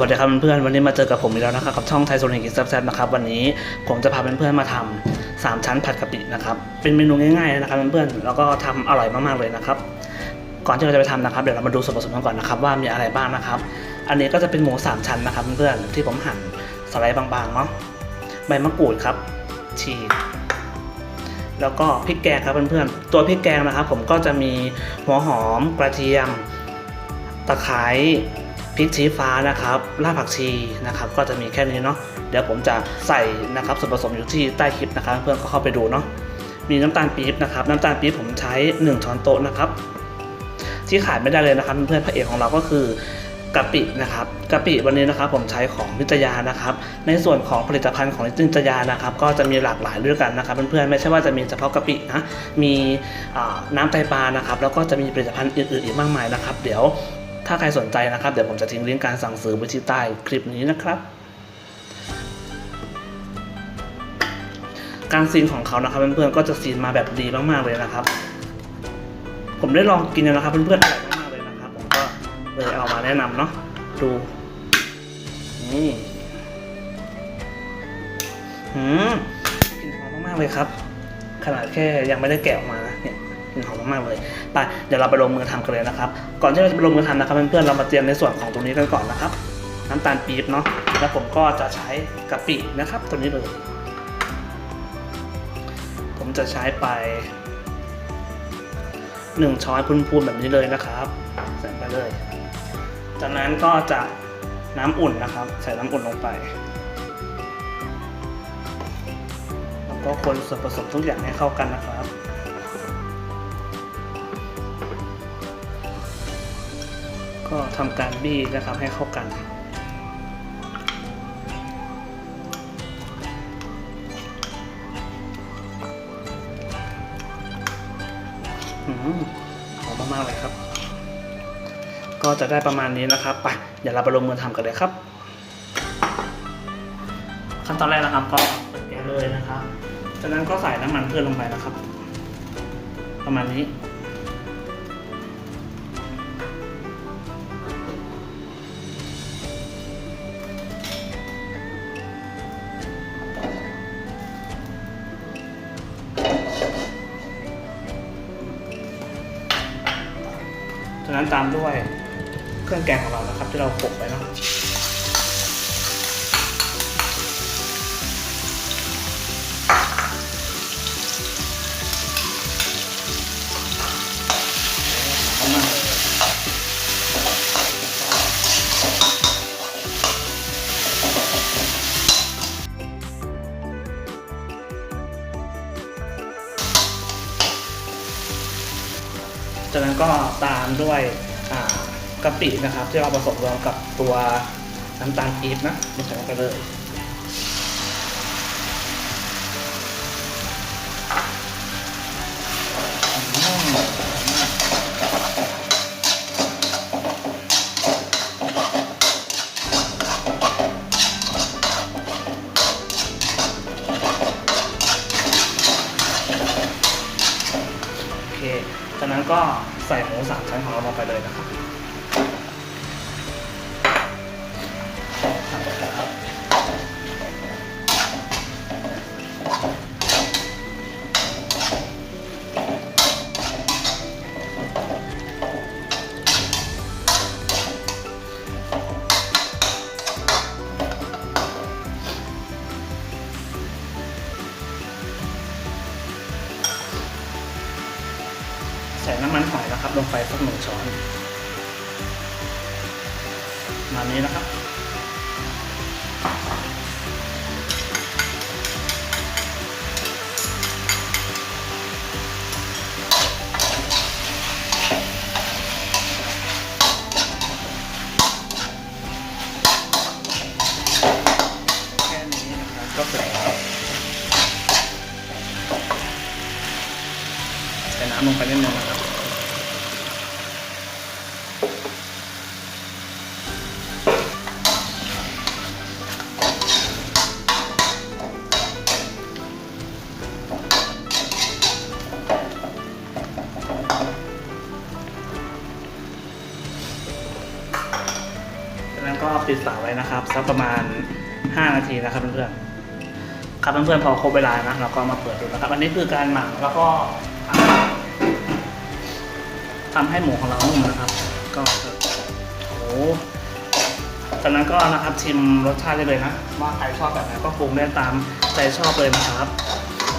วัสดีครับเพื่อนๆวันนี้มาเจอกับผมอีกแล้วนะครับกับช่องไทยโซนแห่งกินแซ่บๆนะครับวันนี้ผมจะพาเพื่อนๆมาทำสามชั้นผัดกะปินะครับเป็นเมนูง่ายๆนะครับเพื่อนๆแล้วก็ทำอร่อยมากๆเลยนะครับก่อนที่เราจะไปทำนะครับเดี๋ยวเรามาดูส่วนผสมกันก่อนนะครับว่ามีอะไรบ้างนะครับ อันนี้ก็จะเป็นหมูสามชั้นนะครับเพื่อนๆที่ผมหั่นสไลด์บางๆเนาะใบมะกรูดครับฉีกแล้วก็พริกแกงครับเพื่อนๆตัวพริกแกงนะครับ ผมก็จะมีหัวหอมกระเทียม ตะไคร้ พริกชี้ฟ้านะครับรากผักชีนะครับก็จะมีแค่นี้เนาะเดี๋ยวผมจะใส่นะครับส่วนผสมอยู่ที่ใต้คลิปนะครับ เพื่อนก็เข้าไปดูเนาะมีน้ำตาลปี๊บนะครับน้ำตาลปี๊บผมใช้ 1 ช้อนโต๊ะนะครับ ที่ขาดไม่ได้เลยนะครับเพื่อนพระเอกของเราก็คือกะปินะครับกะปิวันนี้นะครับผมใช้ของนิตยานะครับ ในส่วนของผลิตภัณฑ์ของนิตยานะครับ ก็จะมีหลากหลายด้วยกันนะครับเพื่อนๆไม่ใช่ว่าจะมีเฉพาะกะปินะมีน้ำไตปลานะครับ แล้วก็จะมีผลิตภัณฑ์อื่นๆอีกมากมายนะครับ เดี๋ยว ถ้าใครสนใจนะครับ เดี๋ยวผมจะทิ้งลิงก์การสั่งซื้อไว้ที่ใต้คลิปนี้นะครับการซีนของเขานะครับเพื่อนๆก็จะซีนมาแบบดีมากๆเลยนะครับ ผมได้ลองกินแล้วนะครับเพื่อนๆอร่อยมากๆเลยนะครับ ผมก็เลยเอามาแนะนำเนาะดูนี่หืมกลิ่นหอมมากๆเลยครับ ขนาดแค่ยังไม่ได้แกะออกมา ลิ่นหอมมากๆเลยไปเดี๋ยวเราไปลงมือทำกันเลยนะครับ ก่อนที่เราจะไปลงมือทำนะครับเพื่อนๆเรามาเตรียมในส่วนของตรงนี้กันก่อนนะครับ น้ำตาลปี๊บเนาะแล้วผมก็จะใช้กะปินะครับ ตัวนี้เลย ผมจะใช้ไปหนึ่งช้อนพูนๆแบบนี้เลยนะครับใส่ไปเลย จากนั้นก็จะน้ำอุ่นนะครับ ใส่น้ำอุ่นลงไปแล้วก็คนส่วนผสมทุกอย่างให้เข้ากันนะครับ ก็ทำการบี้นะครับให้เข้ากันหอมมาก ๆ เลยครับ ก็จะได้ประมาณนี้นะครับไปเดี๋ยวเราไปลงมือทำกันเลยครับ ขั้นตอนแรกนะครับก็เปิดแก๊สเลยนะครับ จากนั้นก็ใส่น้ำมันพืชลงไปนะครับ ประมาณนี้ จากนั้นตามด้วยเครื่องแกงของเรานะครับ ที่เราโขลกไปเนาะ จากนั้นก็ตามด้วยกะปินะครับ ที่เราผสมรวมกับตัวน้ำตาลปี๊บนะนี่ใส่ลงไปเลย ก็ใส่หมูสามชั้นของเราลงไปเลยนะครับ สักหนึ่งช้อนประมานี้นะครับ แค่นี้นะครับ ก็เสร็จแล้วใส่น้ำลงไปนิดนึงนะครับ ก็ปิดฝาไว้นะครับสักประมาณ 5 นาทีนะครับเพื่อนๆครับเพื่อนๆพอครบเวลานะเราก็มาเปิดดูนะครับ อันนี้คือการหมักแล้วก็ทำให้หมูของเรานุ่มนะครับ ก็โอ้โหจากนั้นก็นะครับชิมรสชาติได้เลยนะ ว่าใครชอบแบบไหนก็ปรุงได้ตามใจชอบเลยนะครับ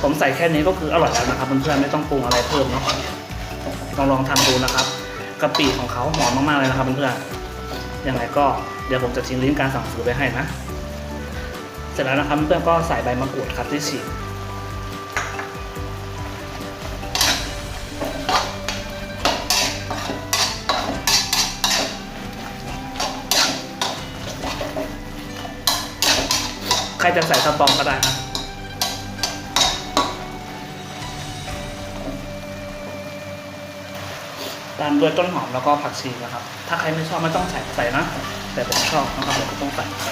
ผมใส่แค่นี้ก็คืออร่อยแล้วนะครับเพื่อนๆไม่ต้องปรุงอะไรเพิ่มเนาะลองลองทำดูนะครับกะปิของเขาหอมมากๆเลยนะครับเพื่อนๆยังไงก็ เดี๋ยวผมจะทิ้งลิงก์การสั่งซื้อไว้ให้นะ เสร็จแล้วนะครับเพื่อนก็ใส่ใบมะกรูดครับที่ฉีกใครจะใส่สตองก็ได้นะตามด้วยต้นหอมแล้วก็ผักชีนะครับ ถ้าใครไม่ชอบไม่ต้องใส่ใส่นะ แต่ผมชอบนะครับผมก็ต้องใส่ไป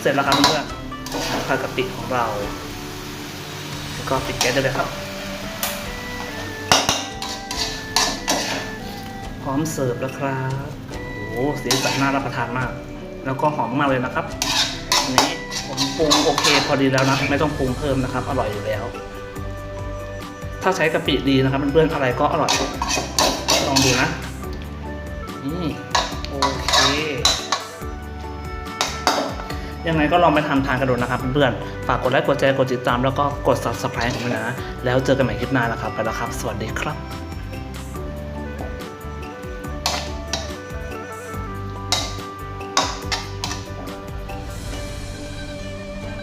เสร็จแล้วครับเพื่อนผัดกะปิของเรา แล้วก็ปิดแก๊สได้เลยครับ พร้อมเสิร์ฟแล้วครับ โอ้โหสีสันน่ารับประทานมาก แล้วก็หอมมากเลยนะครับอันนี้ผมปรุงโอเคพอดีแล้วนะ ไม่ต้องปรุงเพิ่มนะครับ อร่อยอยู่แล้ว ถ้าใช้กะปิดีนะครับเพื่อนๆอะไรก็อร่อย ลองดูนะ นี่โอเค ยังไงก็ลองไปทำทานกันดูนะครับเพื่อนๆ ฝากกดไลค์กดแชร์กดติดตามแล้วก็กด subscribe ผมด้วยนะ แล้วเจอกันใหม่คลิปหน้านะครับไปแล้วครับ สวัสดีครับ